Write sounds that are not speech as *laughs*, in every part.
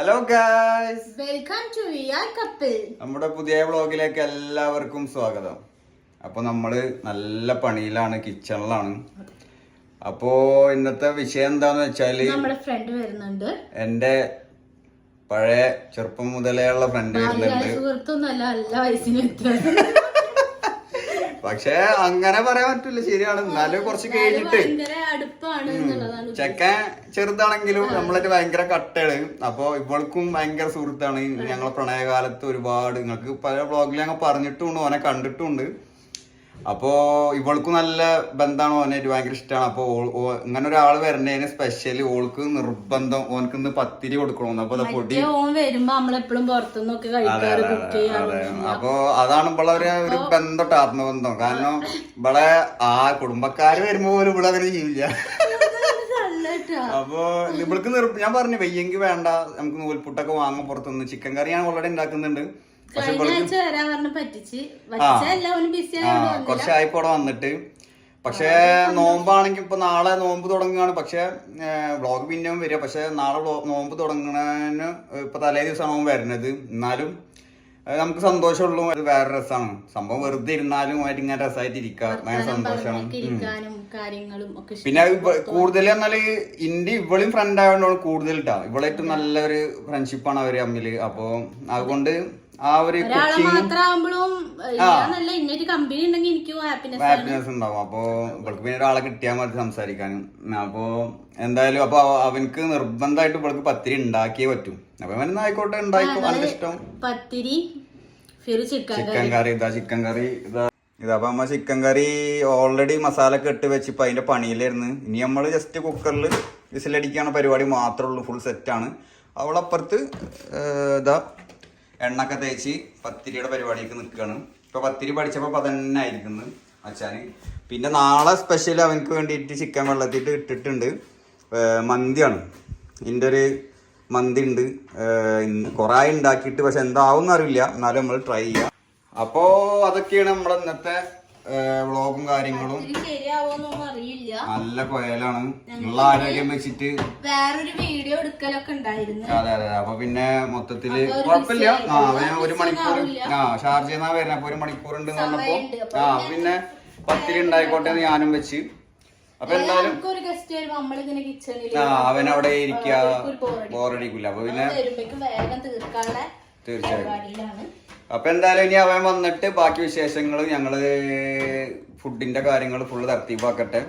Hello guys welcome to couple നമ്മുടെ പുതിയ വ്ളോഗിലേക്ക് എല്ലാവർക്കും സ്വാഗതം. അപ്പോൾ നമ്മൾ നല്ല പണിയിലാണ് കിച്ചണിലാണ്. അപ്പോ ഇന്നത്തെ വിഷയം എന്താന്ന് വെച്ചാൽ നമ്മുടെ ഫ്രണ്ട് വരുന്നുണ്ട്. എന്റെ പഴയ ചെറുപ്പം മുതലേ ഉള്ള ഫ്രണ്ട് വരുന്നുണ്ട്. സുഹൃത്തൊന്നുമല്ല എല്ലാ വയസ്സിനും പക്ഷെ അങ്ങനെ പറയാൻ പറ്റില്ല ശരിയാണ്. എന്നാലും കുറച്ച് കഴിഞ്ഞിട്ട്. ചെക്കൻ ചെറുതാണെങ്കിലും നമ്മളൊരു ഭയങ്കര കട്ടയാണ്. അപ്പൊ ഇവൾക്കും ഭയങ്കര സുഹൃത്താണ്. ഞങ്ങളെ പ്രണയകാലത്ത് ഒരുപാട്. നിങ്ങൾക്ക് പല ബ്ലോഗിൽ ഞങ്ങൾ പറഞ്ഞിട്ടുണ്ട് ഓനെ കണ്ടിട്ടുണ്ട് അപ്പോ ഇവൾക്കും നല്ല ബന്ധമാണ് ഓനായിട്ട് ഭയങ്കര ഇഷ്ടമാണ് അപ്പൊ ഇങ്ങനെ ഒരാൾ വരണേന് സ്പെഷ്യലി ഓൾക്ക് നിർബന്ധം ഓനക്ക് ഇന്ന് പത്തിരി കൊടുക്കണമെന്ന് അപ്പൊ അത് പൊടി വരുമ്പോ നമ്മളെപ്പോഴും പുറത്തുനിന്നൊക്കെ അപ്പൊ അതാണ് ഇവിടെ ഒരു ഒരു ബന്ധം ആത്മബന്ധം. കാരണം ഇവിടെ ആ കുടുംബക്കാര് വരുമ്പോ പോലും ഇവിടെ അങ്ങനെ ചെയ്യില്ല അപ്പോ അപ്പൊ ഇവൾക്ക് ഞാൻ പറഞ്ഞു വെയ്യെങ്കിൽ വേണ്ട നമുക്ക് നൂൽപുട്ടൊക്കെ വാങ്ങാൻ പുറത്തുനിന്ന് ചിക്കൻ കറി ഞാൻ ഓൾറെഡി ഉണ്ടാക്കുന്നുണ്ട്. കുറച്ചായിപ്പോ ഇവിടെ വന്നിട്ട്. പക്ഷെ നോമ്പാണെങ്കിൽ ഇപ്പൊ നാളെ നോമ്പ് തുടങ്ങുകയാണ്. പക്ഷെ വ്ളോഗ് പിന്നെയും വരിക. പക്ഷെ നാളെ നോമ്പ് തുടങ്ങുന്നതിന് ഇപ്പൊ തലേ ദിവസമാണ് നോമ്പ് വരുന്നത് എന്നാലും നമുക്ക് സന്തോഷമുള്ള. അത് വേറെ രസമാണ് സംഭവം വെറുതെ ഇരുന്നാലും ആയിട്ട് ഇങ്ങനെ രസമായിട്ട് ഇരിക്കാം ഭയങ്കര സന്തോഷമാണ് പിന്നെ കൂടുതൽ എന്നാൽ ഇന്ത്യ ഇവളും ഫ്രണ്ട് ആയതുകൊണ്ടാണ് കൂടുതൽ ഇട്ടാ ഇവളായിട്ട് നല്ലൊരു ഫ്രണ്ട്ഷിപ്പാണ് അവർ തമ്മിൽ. അപ്പൊ അതുകൊണ്ട് ആ ഒരു ഹാപ്പിനെസ് ഉണ്ടാവും. അപ്പോ ഇവൾക്ക് പിന്നെ ഒരാളെ കിട്ടിയാൽ മതി സംസാരിക്കാനും. അപ്പോ എന്തായാലും അപ്പൊ അവനക്ക് നിർബന്ധമായിട്ട് ഇവൾക്ക് പത്തിരി ഉണ്ടാക്കിയേ പറ്റും. അപ്പൊ അവൻ ആയിക്കോട്ടെ ഉണ്ടായിക്കോ. നല്ല ഇഷ്ടം. പത്തിരി ചിക്കൻ കറി. ഇതാ ചിക്കൻ കറി ഇതാ ഇതാ അപ്പൊ അമ്മ ചിക്കൻ കറി ഓൾറെഡി മസാല ഒക്കെ ഇട്ട് വെച്ചിപ്പോ അതിന്റെ പണിയിലായിരുന്നു. ഇനി നമ്മൾ ജസ്റ്റ് കുക്കറിൽ വിസിലടിക്കാണ് പരിപാടി മാത്രമേ ഉള്ളൂ ഫുൾ സെറ്റാണ് അവളപ്പുറത്ത് ഇതാ എണ്ണൊക്കെ തേച്ച് പത്തിരിയുടെ പരിപാടിയൊക്കെ നിൽക്കുകയാണ് ഇപ്പൊ പത്തിരി പഠിച്ചപ്പോൾ പതന്നെ തന്നെ ആയിരിക്കുന്നു അച്ഛന് പിന്നെ നാളെ സ്പെഷ്യൽ അവനക്ക് വേണ്ടിയിട്ട് ചിക്കൻ വെള്ളത്തിട്ട് ഇട്ടിട്ടുണ്ട്. മന്തിയാണ്. ഇതിന്റെ ഒരു മന്തി ഉണ്ട് കുറേ ഉണ്ടാക്കിയിട്ട് പക്ഷെ എന്താവും അറിയില്ല. എന്നാലും നമ്മൾ ട്രൈ ചെയ്യാം. അപ്പോ അതൊക്കെയാണ് നമ്മുടെ ഇന്നത്തെ വ്ളോഗും കാര്യങ്ങളും. നല്ല കൊയലാണ്. ഉള്ള ആരോഗ്യം വെച്ചിട്ട്. വേറൊരു വീഡിയോ എടുക്കലൊക്കെ ഉണ്ടായിരുന്നു അതെ അതെ അപ്പൊ പിന്നെ മൊത്തത്തിൽ കുഴപ്പമില്ല ആ അവന് ഒരു മണിക്കൂർ ആ ഷാർജ എന്നാ വരുന്നത് അപ്പൊ ഒരു മണിക്കൂർ ഉണ്ട് പറഞ്ഞപ്പോ ആ പിന്നെ പത്തിരി ഉണ്ടായിക്കോട്ടെ എന്ന് ഞാനും വെച്ച്. അപ്പൊ എന്തായാലും അവൻ അവിടെ ഇരിക്കുക ബോറടിക്കില്ല അപ്പൊ പിന്നെ തീർച്ചയായും. അപ്പൊ എന്തായാലും ഇനി അവൻ വന്നിട്ട് ബാക്കി വിശേഷങ്ങൾ ഞങ്ങൾ ഫുഡിന്റെ കാര്യങ്ങൾ ഫുള്ള് തർത്തീപ്പാക്കട്ടെ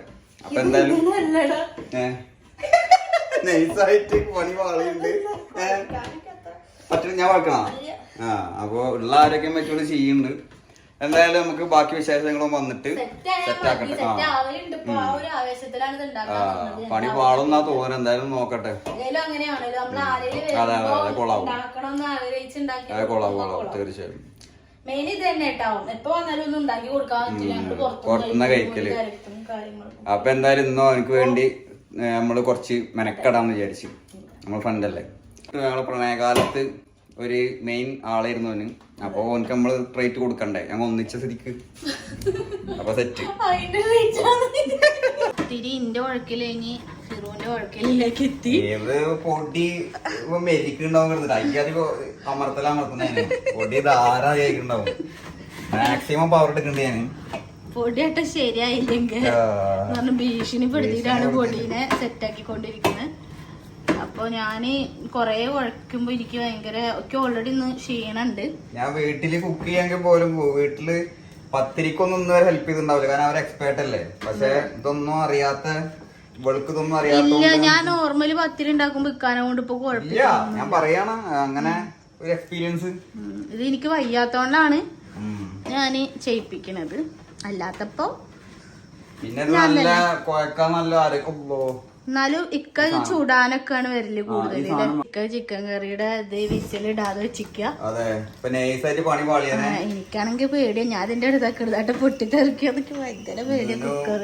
അപ്പൊ എന്തായാലും നൈസായിട്ട് പണി പാളിയുണ്ട്. ഏഹ് പറ്റും ഞാൻ വാക്കണ ആ അപ്പൊ ഉള്ള ആരോഗ്യം വെച്ചോട് ചെയ്യുന്നുണ്ട്. എന്തായാലും നമുക്ക് ബാക്കി വിശേഷങ്ങളും വന്നിട്ട് സെറ്റ് ആക്കട്ടെ. സെറ്റ് ആവലുണ്ട്. ഇപ്പൊ ആ ഒരു ആവേശത്തിലാണ് ഇത് ആ ഉണ്ടാക്കാൻ പണി പാളുന്നാ തോന്നുന്നു എന്തായാലും നോക്കട്ടെ. അതെ, അതെ, ആഗ്രഹിച്ചുണ്ടാക്കി അത് കൊള്ളാം കൊള്ളാം. തീർച്ചയായും. മെയിൻ ഇത് തന്നെ കേട്ടാവും എപ്പോ വന്നാലും ഒന്നും ഉണ്ടാക്കി കൊടുക്കാൻ പറ്റില്ല. നമ്മൾ പുറത്തുനിന്ന് കഴിക്കൽ. അപ്പൊ എന്തായാലും ഇന്നോ എനിക്ക് വേണ്ടി നമ്മൾ കുറച്ച് മെനക്കെടാന്ന് വിചാരിച്ചു. നമ്മൾ ഫ്രണ്ടല്ലേ ഞങ്ങളെ പ്രണയകാലത്ത് ഒരു മെയിൻ ആളായിരുന്നു അവന്. അപ്പൊ ഓനക്ക് നമ്മൾ ട്രേറ്റ് കൊടുക്കണ്ടേ? ഞങ്ങൾ ഒന്നിച്ച സ്ഥിതിക്ക്. അപ്പൊ സെറ്റ് തിരി ഇന്റെ ഉഴക്കിലേഞ്ഞ് ഫിറോന്റെ ഉഴക്കലിലേക്ക് എത്തി. ഏത് പൊടി മെരിക്കുണ്ടാവും കയ്യാതി അമർത്തല അമർത്തുന്നതിന് പൊടി ധാരാ കേൾക്കുണ്ടാവും മാക്സിമം പവർ എടുക്കണ്ടേ ഞാൻ പൊടിയാട്ട ശരിയായില്ലെങ്കിൽ ആ. പൊടീനെ സെറ്റ് ആക്കി സെറ്റാക്കിക്കൊണ്ടിരിക്കുന്നത് അപ്പൊ ഞാൻ കൊറേ ഉഴക്കുമ്പോ എനിക്ക് ഭയങ്കര ഒക്കെ ഓൾറെഡി ഇന്ന് ക്ഷീണുണ്ട്. ഞാൻ വീട്ടിൽ കുക്ക് ചെയ്യാമെങ്കിൽ പോലും വീട്ടിൽ പത്തിരിക്കൊന്നും വരെ ഹെൽപ്പ് ചെയ്തിട്ടുണ്ടാവില്ല. കാരണം അവർ എക്സ്പേർട്ട് അല്ലേ? പക്ഷെ ഇതൊന്നും അറിയാത്ത ഇല്ല ഞാൻ നോർമലി പത്തിരി ഉണ്ടാക്കുമ്പോ ഇക്കാനെ കൊണ്ട് ഇപ്പൊ കുഴപ്പമില്ല. ഞാൻ പറയാണ് അങ്ങനെ ഒരു എക്സ്പീരിയൻസ് ഇത് എനിക്ക് വയ്യാത്തോണ്ടാണ് ഞാൻ ചെയ്യിപ്പിക്കണത്. അല്ലാത്തപ്പോ പിന്നെ നല്ല കുഴക്കാൻ നല്ല ആരൊക്കെ എന്നാലും ഇക്ക ചൂടാനൊക്കെയാണ് വരൽ കൂടുതൽ ഇക്ക ചിക്കൻ കറിയുടെ ഇത് വിസിലിടാതെ വെച്ചിക്ക. എനിക്കാണെങ്കിൽ പേടിയാ. ഞാൻ അതിന്റെ അടുത്തൊക്കെ എടുത്തായിട്ട് പൊട്ടിത്തെറിക്കുക അതൊക്കെ ഭയങ്കര പേടിയാ കുക്കർ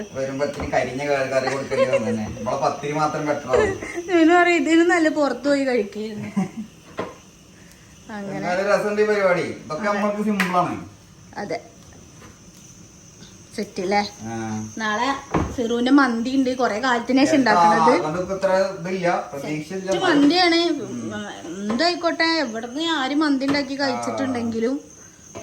ഞാൻ പറയും ഇതിന് നല്ല പുറത്തു പോയി കഴിക്കായിരുന്നു അങ്ങനെ അതെ. സെറ്റ് അല്ലേ നാളെ സിറുവിന്റെ മന്തി ഉണ്ട് കൊറേ കാലത്തിന് ശേഷം ഉണ്ടാക്കുന്നത്. മന്തിയാണ്. എന്തായിക്കോട്ടെ. ഇവിടുന്ന് ആര് മന്തി ഉണ്ടാക്കി കഴിച്ചിട്ടുണ്ടെങ്കിലും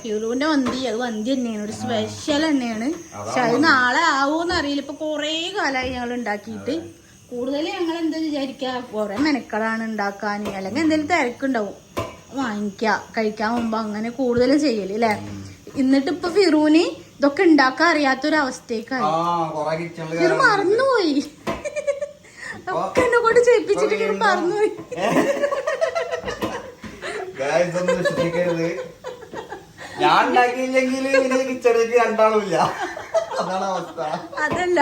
ഫിറൂന്റെ മന്തി അത് മന്തി തന്നെയാണ്. ഒരു സ്പെഷ്യൽ തന്നെയാണ്. പക്ഷെ അത് നാളെ ആവോന്ന് അറിയില്ല. ഇപ്പൊ കൊറേ കാലമായി ഞങ്ങൾ ഉണ്ടാക്കിയിട്ട്. കൂടുതൽ ഞങ്ങൾ എന്താ വിചാരിക്കുക കുറെ മെനക്കളാണ് ഉണ്ടാക്കാൻ. അല്ലെങ്കിൽ എന്തെങ്കിലും തിരക്കുണ്ടാവും. വാങ്ങിക്ക. കഴിക്കാൻ മുമ്പ് അങ്ങനെ കൂടുതലും ചെയ്യൽ അല്ലേ എന്നിട്ട് ഇപ്പൊ ഫിറൂന് ഇതൊക്കെ ഉണ്ടാക്കാൻ ഫിറു മറന്നുപോയി. ഒക്കെ എന്നെ കൊണ്ട് ചെയ്യിപ്പിച്ചിട്ട് ഇങ്ങനെ മറന്നുപോയി. ഞാൻ ഉണ്ടാക്കിയില്ലെങ്കിൽ കിച്ചണിലേക്ക് രണ്ടാളുമില്ല. അതാണ് അവസ്ഥ. അതല്ല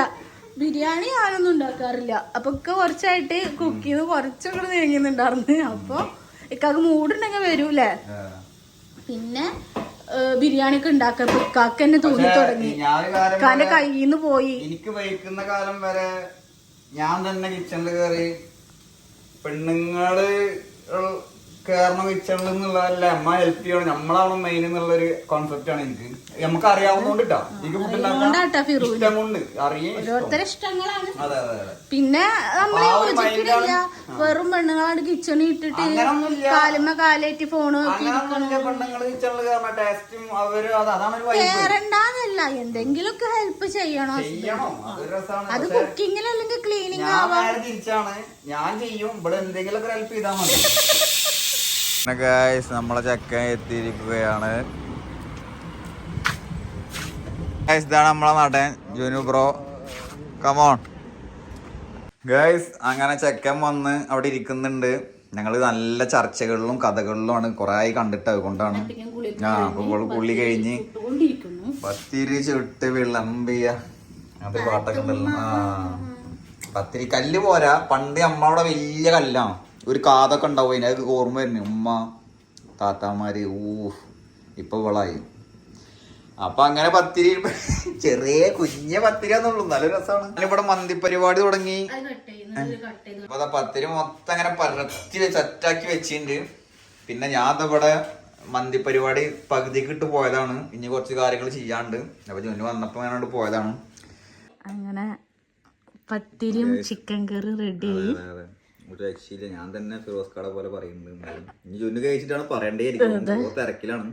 ബിരിയാണി ഞാനൊന്നും ഉണ്ടാക്കാറില്ല. അപ്പൊ ഒക്കെ കുറച്ചായിട്ട് കുക്ക് ചെയ്ത് കുറച്ചൊക്കെ നീങ്ങുന്നുണ്ടായിരുന്നു അപ്പൊ ഇക്കാക്ക് മൂടുണ്ടെങ്കിൽ വരൂലേ. പിന്നെ ബിരിയാണി ഒക്കെ ഉണ്ടാക്കാൻ ഇക്കാക്ക് തന്നെ തോന്നി തുടങ്ങി. കാന്റെ കയ്യിന്ന് കയ്യിൽ നിന്ന് പോയി. എനിക്ക് വഹിക്കുന്ന കാലം വരെ ഞാൻ തന്നെ കിച്ചണിൽ കയറി പെണ്ണുങ്ങൾ കയറണം കിച്ചണിൽ എന്നുള്ളതല്ല അമ്മ ഹെൽപ്പ് ചെയ്യണം. നമ്മളാണ് മെയിൻ എന്നുള്ള ഒരു കോൺസെപ്റ്റ് ആണ് എനിക്ക് നമുക്ക് അറിയാവുന്നോണ്ടിട്ടാ. എനിക്ക് ഫുഡ് ഇഷ്ടം കൊണ്ട് അറിയേ ഇഷ്ടം. ഇഷ്ടങ്ങളാണ്. അതെ അതെ അതെ. പിന്നെ ഒരു യോജിക്കണില്ല. വെറും പെണ്ണുങ്ങളാണ് കിച്ചണിൽ ഇട്ടിട്ട് കാലുമ കാലേറ്റി ഫോൺ കേറണ്ടാന്നല്ല. എന്തെങ്കിലുമൊക്കെ ഹെൽപ്പ് ചെയ്യണോ. അത് കുക്കിങ്ങിൽ അല്ലെങ്കിൽ ക്ലീനിങ് തിരിച്ചാണ്. ഞാൻ ചെയ്യും. ഇവിടെ എന്തെങ്കിലും ഹെൽപ്പ് ചെയ്താൽ മതി. *laughs* ഗായ്സ് നമ്മളെ ചക്ക എത്തിയിരിക്കുകയാണ്. ഗായ്സ് ഇതാണ് നമ്മളെ നടൻ ജുനു ബ്രോ കമോൺ ഗായ്സ് അങ്ങനെ ചെക്കൻ വന്ന് അവിടെ ഇരിക്കുന്നുണ്ട്. ഞങ്ങൾ നല്ല ചർച്ചകളിലും കഥകളിലുമാണ് കുറെ ആയി കണ്ടിട്ട് അതുകൊണ്ടാണ്. ആ അപ്പോൾ പുള്ളി കഴിഞ്ഞ് പത്തിരി ചുട്ട് വിളമ്പിയ. അത് പാട്ടൊക്കെ ഉണ്ടല്ലോ. ആ. പത്തിരി കല്ല് പോരാ. പണ്ട് നമ്മളവിടെ വലിയ കല്ലാണ്. ഒരു കാതൊക്കെ ഉണ്ടാവും. അതിനൊക്കെ ഓർമ്മ വരുന്നു. ഉമ്മ താത്താമാര് ഊ ഇപ്പൊ വളായി അപ്പൊ അങ്ങനെ പത്തിരി *laughs* ചെറിയ കുഞ്ഞ പത്തിരിയാന്നുള്ളൂ നല്ല രസമാണ് ഇവിടെ മന്തി പരിപാടി തുടങ്ങി അപ്പൊ പത്തിരി മൊത്തം അങ്ങനെ പരത്തി സെറ്റാക്കി വെച്ചിട്ടുണ്ട്. പിന്നെ ഞാൻ ഇവിടെ മന്തി പരിപാടി പകുതിക്ക് ഇട്ട് പോയതാണ്. ഇനി കുറച്ച് കാര്യങ്ങൾ ചെയ്യാണ്ട്. അപ്പൊ ജോലി വന്നപ്പോ ഞാനോട് പോയതാണ്. അങ്ങനെ പത്തിരിയും ചിക്കൻ കറി റെഡിയായി. ഒരു രക്ഷയില്ല. ഞാൻ തന്നെ ഫിറോസ് കട പോലെ പറയുന്നുണ്ട് ഇനി ജുനു കഴിച്ചിട്ടാണ് പറയണ്ടേ തിരക്കിലാണ്.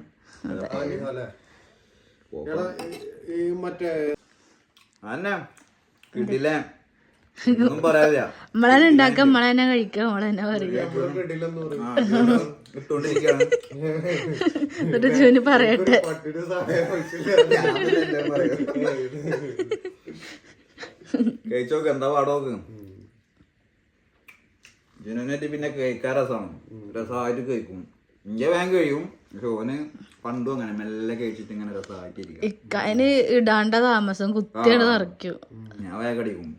മറ്റേ കിട്ടില്ലേ ഒന്നും നമ്മളെ നമ്മളെ തന്നെ കഴിക്കാം. നമ്മളെ തന്നെ പറയാ ജുനു പറയട്ടെ. കഴിച്ചോക്ക്. എന്താ പാടോക്ക്? ജുനുവിനായിട്ട് പിന്നെ കഴിക്കാൻ രസമാണ് രസമായിട്ട് കഴിക്കും. ഇന്ത്യ വേഗം കഴിയും. പക്ഷെ ഓന് പണ്ടും അങ്ങനെ മെല്ലെ കഴിച്ചിട്ട് ഇങ്ങനെ രസമായിട്ട് ഇരിക്കും ഇക്കാന് ഇടാണ്ട താമസം കുത്തിയാണ് നിറയ്ക്കും ഞാൻ വേഗം അടിക്കും.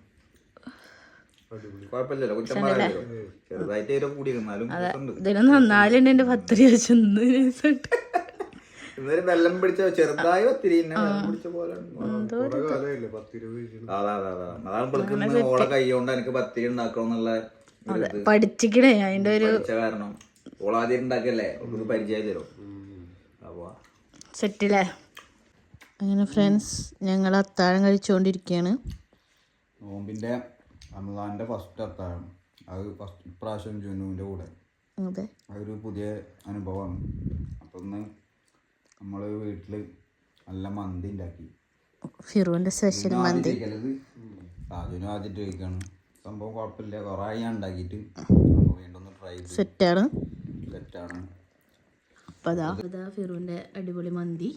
കുഴപ്പമില്ലല്ലോ കുറ്റം പറയാലോ ചെറുതായിട്ട് ഇതിന്റെ കൂടി എന്നാലും രസമുണ്ട്. ഇതിന് നന്നാലുണ്ട് എന്റെ പത്തിരി വെള്ളം പിടിച്ച ചെറുതായി അതാണ് ഓളെ കൈ കൊണ്ട് എനിക്ക് പത്തിരി ഉണ്ടാക്കണം എന്നുള്ള ഇത് പഠിച്ചിക്കണേ അതിന്റെ ഒരു കാരണം. ഓളാദ്യം ഉണ്ടാക്കല്ലേ അവൾക്ക് പരിചയം തരും. അപ്പൊ സെറ്റില്ലേ അങ്ങനെ ഫ്രണ്ട്സ് ഞങ്ങൾ അത്താഴം കഴിച്ചുകൊണ്ടിരിക്കുകയാണ് നോമ്പിന്റെ റമദാന്റെ ഫസ്റ്റ് അത്താഴം. അത് ഫസ്റ്റ് ഇപ്രാവശ്യം ജുനുവിന്റെ കൂടെ. അതെ. അതൊരു പുതിയ അനുഭവമാണ്. അപ്പൊ ഇന്ന് നമ്മൾ വീട്ടിൽ നല്ല മന്തി ഉണ്ടാക്കി. ഫിറുവിന്റെ സ്പെഷ്യൽ മന്തി. സാജുനും ആദ്യം കഴിക്കാണ്. സംഭവം കുഴപ്പമില്ല. കുറേ ഞാൻ ഉണ്ടാക്കിയിട്ട്. വീണ്ടും ഒന്ന് ട്രൈ സെറ്റാണ് സെറ്റാണ് അപ്പൊ അതാ. അതാ ഫിറുവിന്റെ അടിപൊളി മന്തി.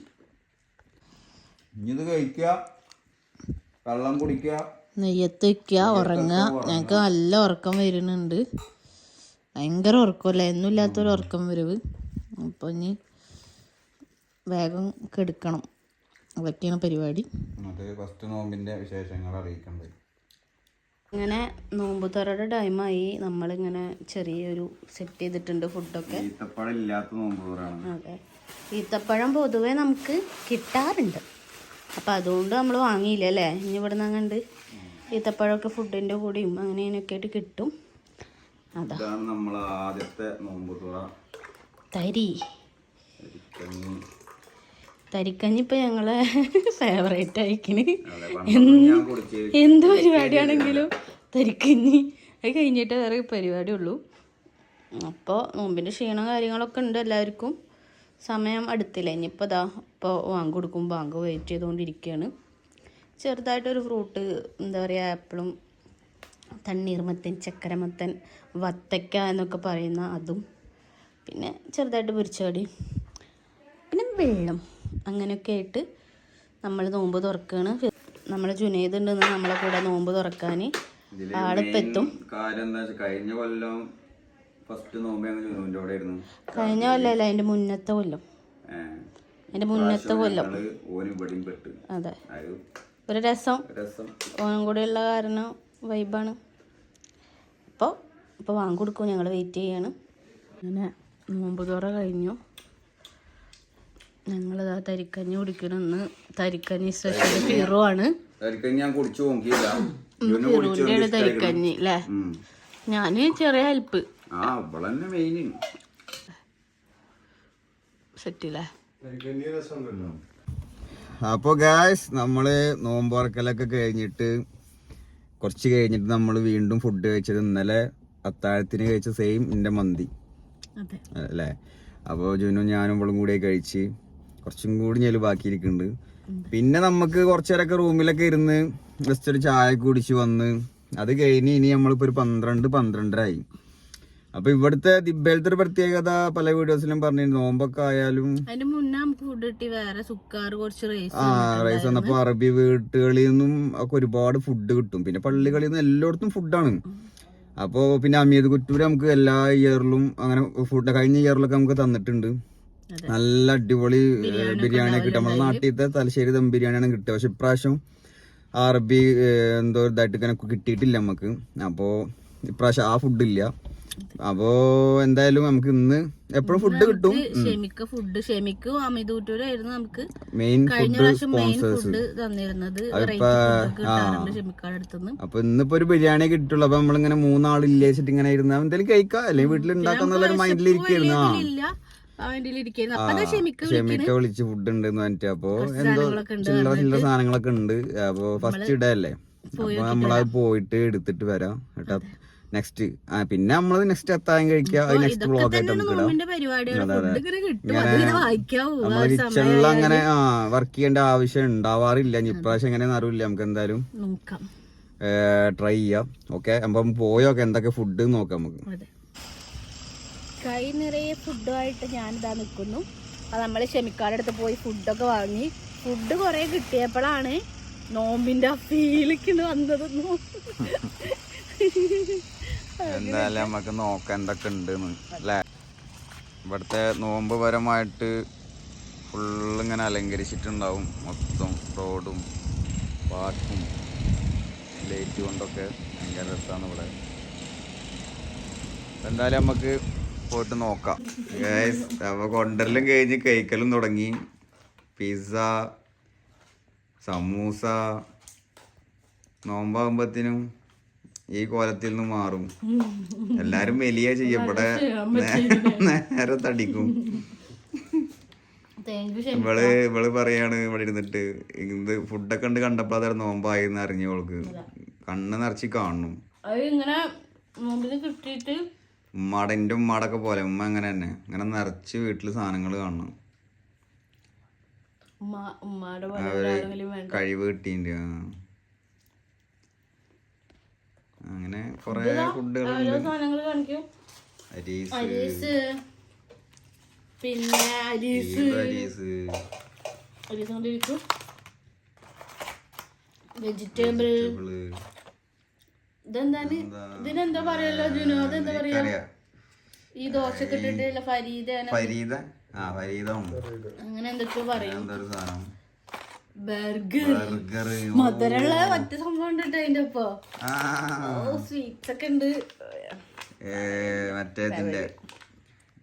ഇനിയത് കഴിക്കുക വെള്ളം കുടിക്കുക നെയ്യത്ത് വയ്ക്കുക ഉറങ്ങുക ഞങ്ങൾക്ക് നല്ല ഉറക്കം വരുന്നുണ്ട്. ഭയങ്കര ഉറക്കമല്ല എന്നും ഇല്ലാത്തൊരു ഉറക്കം വരവ്. അപ്പോൾ ഇനി വേഗം കെടുക്കണം. അതൊക്കെയാണ് പരിപാടി. എന്നിട്ട് ഫസ്റ്റ് നോമ്പിന്റെ വിശേഷങ്ങൾ അറിയിക്കണ്ടേ? ഇങ്ങനെ നോമ്പ് തുറയുടെ ടൈമായി നമ്മളിങ്ങനെ ചെറിയൊരു സെറ്റ് ചെയ്തിട്ടുണ്ട് ഫുഡൊക്കെ അതെ. ഈത്തപ്പഴം പൊതുവെ നമുക്ക് കിട്ടാറുണ്ട്. അപ്പം അതുകൊണ്ട് നമ്മൾ വാങ്ങിയില്ല അല്ലേ? ഇനി ഇവിടെ നിന്ന് അങ്ങണ്ട് ഈത്തപ്പഴമൊക്കെ ഫുഡിന്റെ കൂടെയും അങ്ങനെ ഇതിനൊക്കെ ആയിട്ട് കിട്ടും. അതാണ് നമ്മൾ ആദ്യത്തെ നോമ്പ് തുറ. തരി. തരിക്കഞ്ഞി ഇപ്പൊ ഞങ്ങളെ *laughs* ഫേവറേറ്റ് ആയിക്കണ് എന്ത് പരിപാടിയാണെങ്കിലും തരിക്കഞ്ഞി. അത് കഴിഞ്ഞിട്ട് വേറെ പരിപാടി ഉള്ളൂ അപ്പോൾ നോമ്പിന്റെ ക്ഷീണം കാര്യങ്ങളൊക്കെ ഉണ്ട് എല്ലാവർക്കും. സമയം അടുത്തില്ല. ഇനിയിപ്പോൾ ഇതാ ഇപ്പോൾ വാങ്ക് കൊടുക്കും. ബാങ്ക് വെയിറ്റ് ചെയ്തുകൊണ്ടിരിക്കുകയാണ് ചെറുതായിട്ടൊരു ഫ്രൂട്ട് എന്താ പറയുക ആപ്പിളും തണ്ണീർമത്തൻ ചക്കരമത്തൻ വത്തക്ക എന്നൊക്കെ പറയുന്ന അതും. പിന്നെ ചെറുതായിട്ട് പൊരിച്ചടി പിന്നെ വെള്ളം. അങ്ങനെയൊക്കെ ആയിട്ട് നമ്മൾ നോമ്പ് തുറക്കുകയാണ് നമ്മൾ ജുനേദ് ഉണ്ടെന്ന് നമ്മളെ കൂടെ നോമ്പ് തുറക്കാൻ ആളിപ്പെത്തും കഴിഞ്ഞ കൊല്ലം ഫസ്റ്റ് നോമ്പ് കഴിഞ്ഞ കൊല്ലമല്ല അതിന്റെ മുന്നത്തെ കൊല്ലം. അതിന്റെ മുന്നത്തെ കൊല്ലം. അതെ. ഒരു രസം. ഓനും കൂടെയുള്ള കാരണം വൈബാണ് അപ്പോൾ ഇപ്പോൾ വാങ്ങി കൊടുക്കും. ഞങ്ങൾ വെയിറ്റ് ചെയ്യാണ്. അങ്ങനെ നോമ്പ് തുറ കഴിഞ്ഞു. ഞങ്ങളിതാ തരിക്കഞ്ഞി കുടിക്കണം. ഇന്ന് തരിക്കഞ്ഞി സ്പെഷ്യൽ ഫിറു ആണ്. ഫിറുവിന്റെ തരിക്കഞ്ഞി അല്ലേ ഞാൻ ഞാൻ ചെറിയ ഹെൽപ്പ്. സെറ്റില്ലേ അപ്പൊ ഗായ്സ് നമ്മൾ നോമ്പുറക്കലൊക്കെ കഴിഞ്ഞിട്ട് കുറച്ച് കഴിഞ്ഞിട്ട് നമ്മൾ വീണ്ടും ഫുഡ് കഴിച്ചത് ഇന്നലെ അത്താഴത്തിന് കഴിച്ച സെയിം എന്റെ മന്തി. അതെ. അല്ലേ? അപ്പോൾ ജുനും ഞാനും ഇവളും കൂടെ കഴിച്ച് കുറച്ചും കൂടി ഞെൽ ബാക്കിയിരിക്കുന്നുണ്ട്. പിന്നെ നമുക്ക് കുറച്ചേരൊക്കെ റൂമിലൊക്കെ ഇരുന്ന് ജസ്റ്റ് ഒരു ചായ കുടിച്ച് വന്ന് അത് കഴിഞ്ഞ് ഇനി നമ്മളിപ്പോൾ ഒരു പന്ത്രണ്ട് പന്ത്രണ്ടരായി അപ്പൊ ഇവിടുത്തെ ദിബേലത്തെ ഒരു പ്രത്യേകത പല വീഡിയോസിലും പറഞ്ഞു നോമ്പൊക്കെ ആയാലും അതിന്റെ മുന്നേ നമുക്ക് ഫുഡ് കിട്ടി. വേറെ സുക്കാർ കുറച്ച് റൈസ് ആ റൈസ് വന്നപ്പോ അറബി വീട്ടുകളിൽ നിന്നും ഒക്കെ ഒരുപാട് ഫുഡ് കിട്ടും. പിന്നെ പള്ളികളിൽ നിന്ന് എല്ലായിടത്തും ഫുഡാണ് അപ്പോ പിന്നെ അമീത് കുറ്റൂര് നമുക്ക് എല്ലാ ഇയറിലും അങ്ങനെ ഫുഡ് കഴിഞ്ഞ ഇയറിലൊക്കെ നമുക്ക് തന്നിട്ടുണ്ട്. നല്ല അടിപൊളി ബിരിയാണി കിട്ടും. നമ്മുടെ നാട്ടിലത്തെ തലശ്ശേരി ദം ബിരിയാണിയാണ് കിട്ടുക. പക്ഷെ ഇപ്രാവശ്യം അറബി എന്തോ ഇതായിട്ട് ഇങ്ങനെ കിട്ടിയിട്ടില്ല നമുക്ക്. അപ്പോ ഇപ്രാവശ്യം ആ ഫുഡ് ഇല്ല. അപ്പോ എന്തായാലും നമുക്ക് ഇന്ന് എപ്പോഴും ഫുഡ് കിട്ടും. ഷെമിക്ക ഫുഡ് ഷെമിക്കും അമിതൂറ്റൂരായിരുന്നു നമുക്ക് മെയിൻ കഴിഞ്ഞ ഫുഡ് പ്രാവശ്യം മെയിൻ സ്പോൺസേഴ്സ് ഫുഡ് തന്നിരുന്നത് അപ്പൊ ഇന്നിപ്പോ ഒരു ബിരിയാണി കിട്ടുള്ളൂ അപ്പൊ നമ്മളിങ്ങനെ മൂന്നാളില്ലേ വെച്ചിട്ട് ഇങ്ങനെ ഇരുന്ന എന്തെങ്കിലും കഴിക്കാം. അല്ലെങ്കിൽ വീട്ടിൽ ഉണ്ടാക്കാന്നുള്ള ഒരു മൈൻഡിൽ ഇരിക്കുന്നു ആ. ഷെമിക്ക വിളിച്ച് ഫുഡ് ഉണ്ട് എന്ന് പറഞ്ഞിട്ട്. അപ്പൊ എന്തോ ചില്ലറ ചില്ലറ സാധനങ്ങളൊക്കെ ഉണ്ട്. അപ്പൊ ഫസ്റ്റ് ഇടല്ലേ അപ്പൊ നമ്മളത് പോയിട്ട് എടുത്തിട്ട് വരാം. കേട്ടോ. നെക്സ്റ്റ് ആ പിന്നെ നമ്മൾ നെക്സ്റ്റ് എത്താൻ കഴിക്കുക. അത് നെക്സ്റ്റ് വ്ളോഗ് ആയിട്ട് നമുക്ക് നമ്മൾ കിച്ചണിൽ അങ്ങനെ ആ വർക്ക് ചെയ്യേണ്ട ആവശ്യം ഉണ്ടാവാറില്ല. ഇപ്രാവശ്യം എങ്ങനെയാണെന്ന് അറിയില്ല. നമുക്ക് എന്തായാലും ട്രൈ ചെയ്യാം. ഓക്കെ അപ്പം പോയോക്കെ എന്തൊക്കെ ഫുഡ് നോക്കാം നമുക്ക്. കൈ നിറയെ ഫുഡുമായിട്ട് ഞാനിതാ നിൽക്കുന്നു. അപ്പം നമ്മൾ ക്ഷമിക്കാരുടെ അടുത്ത് പോയി ഫുഡൊക്കെ വാങ്ങി. ഫുഡ് കുറേ കിട്ടിയപ്പോഴാണ് നോമ്പിന്റെ ആ ഫീലിക്ക് വന്നതെന്നു എന്തായാലും നമുക്ക് നോക്കാം എന്തൊക്കെ ഉണ്ട് അല്ലേ? ഇവിടുത്തെ നോമ്പ് പരമായിട്ട് ഫുള്ള് ഇങ്ങനെ അലങ്കരിച്ചിട്ടുണ്ടാവും. മൊത്തം റോഡും പാട്ടും ലൈറ്റ് കൊണ്ടൊക്കെ ഭയങ്കര രസമാണ് ഇവിടെ. എന്തായാലും നമുക്ക് പോയിട്ട് നോക്കാം. Guys, അപ്പൊ കൊണ്ടരലും കഴിഞ്ഞ് കഴിക്കലും തുടങ്ങി. പിസ്സ സമൂസ നോമ്പാകുമ്പത്തിനും ഈ കോലത്തിൽ നിന്ന് മാറും. എല്ലാരും വലിയ ചെയ്യപ്പെടെ നേരെ തടിക്കും. ഇവൾ ഇവൾ പറയാണ് ഇവിടെ ഇരുന്നിട്ട് ഇത് ഫുഡൊക്കെ ഉണ്ട് കണ്ടപ്പോ അതൊരു നോമ്പായി എന്ന് അറിഞ്ഞവൾക്ക് കണ്ണ് നിറച്ച് അത് ഇങ്ങനെ നോമ്പിന് കിട്ടിയിട്ട് ഉമ്മാടെ എന്റെ ഉമ്മാടൊക്കെ പോലെ ഉമ്മ അങ്ങനെ തന്നെ. അങ്ങനെ നിറച്ച് വീട്ടിൽ സാധനങ്ങൾ കാണണം. അവർ കഴിവ് കിട്ടിയിട്ടുണ്ട്. അങ്ങനെ കൊറേ ഫുഡുകൾ അരീസ്. പിന്നെ അരീസ്. അരീസ്. അരീസ് വെജിറ്റബിൾ ഇതെന്താണ്? ഇതിനെന്താ പറയല്ലോ ജുനു എന്താ പറയാ? ഈ ദോശക്ക് ഇട്ടിട്ടുള്ള ഫരീദ ഫരീദ? ആ ഫരീദ. അങ്ങനെ എന്തൊക്കെയോ പറയും. എന്തൊരു സാധനം. ബർഗർ. ബർഗർ. മധുരമുള്ള മറ്റു സംഭവം ഉണ്ട് അതിന്റെ ഒപ്പം. സ്വീറ്റ്സ് ഒക്കെ ഉണ്ട്.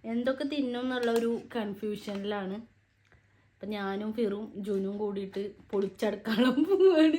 എന്തൊക്കെ തിന്നും എന്നുള്ള ഒരു കൺഫ്യൂഷനിലാണ് അപ്പം ഞാനും ഫിറും ജുനും കൂടിയിട്ട് പൊളിച്ചടക്കാളം പോവാണ്.